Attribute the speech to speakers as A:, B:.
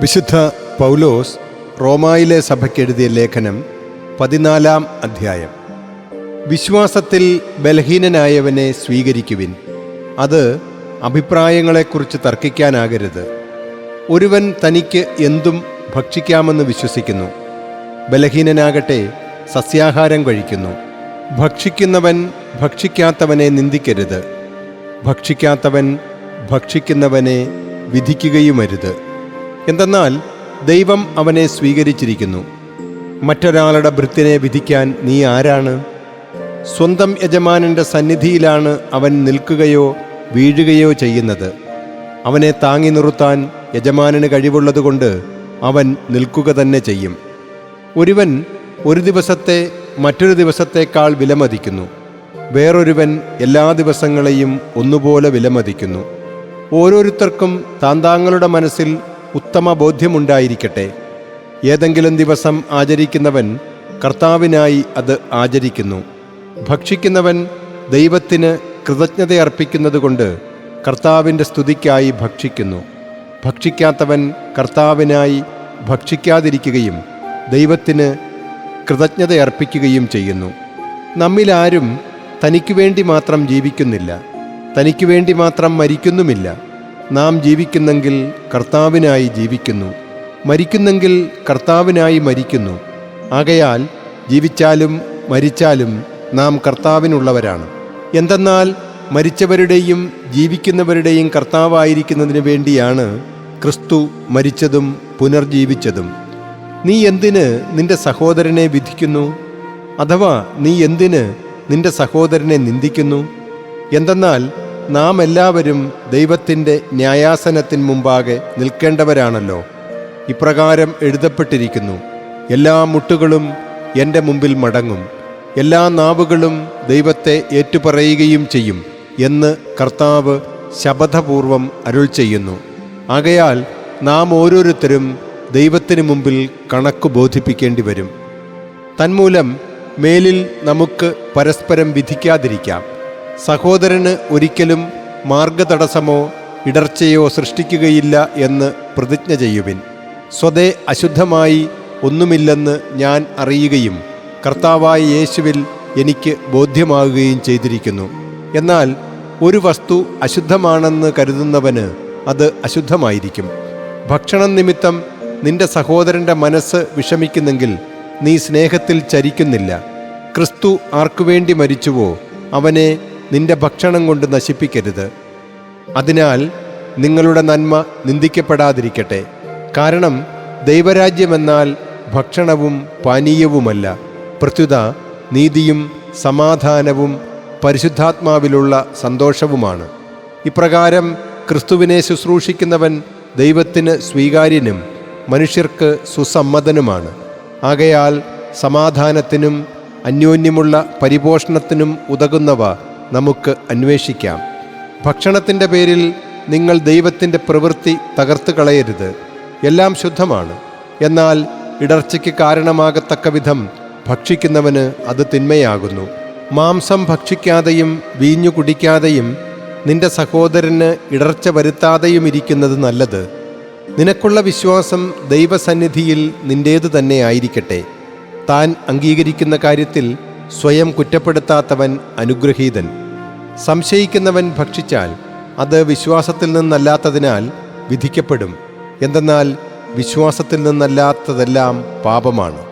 A: വിശുദ്ധ പൗലോസ് റോമായിലെ സഭയ്ക്കെഴുതിയ ലേഖനം പതിനാലാം അധ്യായം. വിശ്വാസത്തിൽ ബലഹീനനായവനെ സ്വീകരിക്കുവിൻ. അത് അഭിപ്രായങ്ങളെക്കുറിച്ച് തർക്കിക്കാനാകരുത്. ഒരുവൻ തനിക്ക് എന്തും ഭക്ഷിക്കാമെന്ന് വിശ്വസിക്കുന്നു. ബലഹീനനാകട്ടെ സസ്യാഹാരം കഴിക്കുന്നു. ഭക്ഷിക്കുന്നവൻ ഭക്ഷിക്കാത്തവനെ നിന്ദിക്കരുത്. ഭക്ഷിക്കാത്തവൻ ഭക്ഷിക്കുന്നവനെ വിധിക്കുകയുമരുത്. എന്തെന്നാൽ ദൈവം അവനെ സ്വീകരിച്ചിരിക്കുന്നു. മറ്റൊരാളുടെ ഭൃത്തിനെ വിധിക്കാൻ നീ ആരാണ്? സ്വന്തം യജമാനന്റെ സന്നിധിയിലാണ് അവൻ നിൽക്കുകയോ വീഴുകയോ ചെയ്യുന്നത്. അവനെ താങ്ങി നിർത്താൻ യജമാനന് കഴിവുള്ളതുകൊണ്ട് അവൻ നിൽക്കുക തന്നെ ചെയ്യും. ഒരുവൻ ഒരു ദിവസത്തെ മറ്റൊരു ദിവസത്തേക്കാൾ വിലമതിക്കുന്നു. വേറൊരുവൻ എല്ലാ ദിവസങ്ങളെയും ഒന്നുപോലെ വിലമതിക്കുന്നു. ഓരോരുത്തർക്കും താന്താങ്ങളുടെ മനസ്സിൽ ഉത്തമ ബോധ്യമുണ്ടായിരിക്കട്ടെ. ഏതെങ്കിലും ദിവസം ആചരിക്കുന്നവൻ കർത്താവിനായി അത് ആചരിക്കുന്നു. ഭക്ഷിക്കുന്നവൻ ദൈവത്തിന് കൃതജ്ഞതയർപ്പിക്കുന്നതുകൊണ്ട് കർത്താവിന്റെ സ്തുതിക്കായി ഭക്ഷിക്കുന്നു. ഭക്ഷിക്കാത്തവൻ കർത്താവിനായി ഭക്ഷിക്കാതിരിക്കുകയും ദൈവത്തിന് കൃതജ്ഞതയർപ്പിക്കുകയും ചെയ്യുന്നു. നമ്മിലാരും തനിക്കു വേണ്ടി മാത്രം ജീവിക്കുന്നില്ല. തനിക്കു വേണ്ടി മാത്രം മരിക്കുന്നുമില്ല. നാം ജീവിക്കുന്നെങ്കിൽ കർത്താവിനായി ജീവിക്കുന്നു. മരിക്കുന്നെങ്കിൽ കർത്താവിനായി മരിക്കുന്നു. ആകയാൽ ജീവിച്ചാലും മരിച്ചാലും നാം കർത്താവിനുള്ളവരാണ്. എന്തെന്നാൽ മരിച്ചവരുടെയും ജീവിക്കുന്നവരുടെയും കർത്താവായിരിക്കുന്നതിന് വേണ്ടിയാണ് ക്രിസ്തു മരിച്ചതും പുനർജീവിച്ചതും. നീ എന്തിന് നിന്റെ സഹോദരനെ വിധിക്കുന്നു? അഥവാ നീ എന്തിന് നിന്റെ സഹോദരനെ നിന്ദിക്കുന്നു? എന്തെന്നാൽ നാം എല്ലാവരും ദൈവത്തിന്റെ ന്യായാസനത്തിന് മുമ്പാകെ നിൽക്കേണ്ടവരാണല്ലോ. ഇപ്രകാരം എഴുതപ്പെട്ടിരിക്കുന്നു എല്ലാ മുട്ടുകളും എന്റെ മുമ്പിൽ മടങ്ങും എല്ലാ നാവുകളും ദൈവത്തെ ഏറ്റുപറയുകയും ചെയ്യും എന്ന് കർത്താവ് ശപഥപൂർവം അരുൾ ചെയ്യുന്നു. ആകയാൽ നാം ഓരോരുത്തരും ദൈവത്തിന് മുമ്പിൽ കണക്ക് ബോധിപ്പിക്കേണ്ടി വരും. തന്മൂലം മേലിൽ നമുക്ക് പരസ്പരം വിധിക്കാതിരിക്കാം. സഹോദരന് ഒരിക്കലും മാർഗതടസ്സമോ ഇടർച്ചയോ സൃഷ്ടിക്കുകയില്ല എന്ന് പ്രതിജ്ഞ ചെയ്യുവിൻ. സ്വതേ അശുദ്ധമായി ഒന്നുമില്ലെന്ന് ഞാൻ അറിയുകയും കർത്താവായ യേശുവിൽ എനിക്ക് ബോധ്യമാകുകയും ചെയ്തിരിക്കുന്നു. എന്നാൽ ഒരു വസ്തു അശുദ്ധമാണെന്ന് കരുതുന്നവന് അത് അശുദ്ധമായിരിക്കും. ഭക്ഷണം നിമിത്തം നിന്റെ സഹോദരന്റെ മനസ്സ് വിഷമിക്കുന്നെങ്കിൽ നീ സ്നേഹത്തിൽ ചരിക്കുന്നില്ല. ക്രിസ്തു ആർക്കുവേണ്ടി മരിച്ചുവോ അവനെ നിന്റെ ഭക്ഷണം കൊണ്ട് നശിപ്പിക്കരുത്. അതിനാൽ നിങ്ങളുടെ നന്മ നിന്ദിക്കപ്പെടാതിരിക്കട്ടെ. കാരണം ദൈവരാജ്യമെന്നാൽ ഭക്ഷണവും പാനീയവുമല്ല. പ്രത്യുത നീതിയും സമാധാനവും പരിശുദ്ധാത്മാവിലുള്ള സന്തോഷവുമാണ്. ഇപ്രകാരം ക്രിസ്തുവിനെ ശുശ്രൂഷിക്കുന്നവൻ ദൈവത്തിന് സ്വീകാര്യനും മനുഷ്യർക്ക് സുസമ്മതനുമാണ്. ആകയാൽ സമാധാനത്തിനും അന്യോന്യമുള്ള പരിപോഷണത്തിനും ഉതകുന്നവ നമുക്ക് അന്വേഷിക്കാം. ഭക്ഷണത്തിന്റെ പേരിൽ നിങ്ങൾ ദൈവത്തിന്റെ പ്രവൃത്തി തകർത്ത് കളയരുത്. എല്ലാം ശുദ്ധമാണ്. എന്നാൽ ഇടർച്ചയ്ക്ക് കാരണമാകത്തക്ക വിധം ഭക്ഷിക്കുന്നവന് അത് തിന്മയാകുന്നു. മാംസം ഭക്ഷിക്കാതെയും വീഞ്ഞു കുടിക്കാതെയും നിന്റെ സഹോദരന് ഇടർച്ച വരുത്താതെയും ഇരിക്കുന്നത് നല്ലത്. നിനക്കുള്ള വിശ്വാസം ദൈവസന്നിധിയിൽ നിന്റേതു തന്നെ ആയിരിക്കട്ടെ. താൻ അംഗീകരിക്കുന്ന കാര്യത്തിൽ സ്വയം കുറ്റപ്പെടുത്താത്തവൻ അനുഗ്രഹീതൻ. സംശയിക്കുന്നവൻ ഭക്ഷിച്ചാൽ അത് വിശ്വാസത്തിൽ നിന്നല്ലാത്തതിനാൽ വിധിക്കപ്പെടും. എന്തെന്നാൽ വിശ്വാസത്തിൽ നിന്നല്ലാത്തതെല്ലാം പാപമാണ്.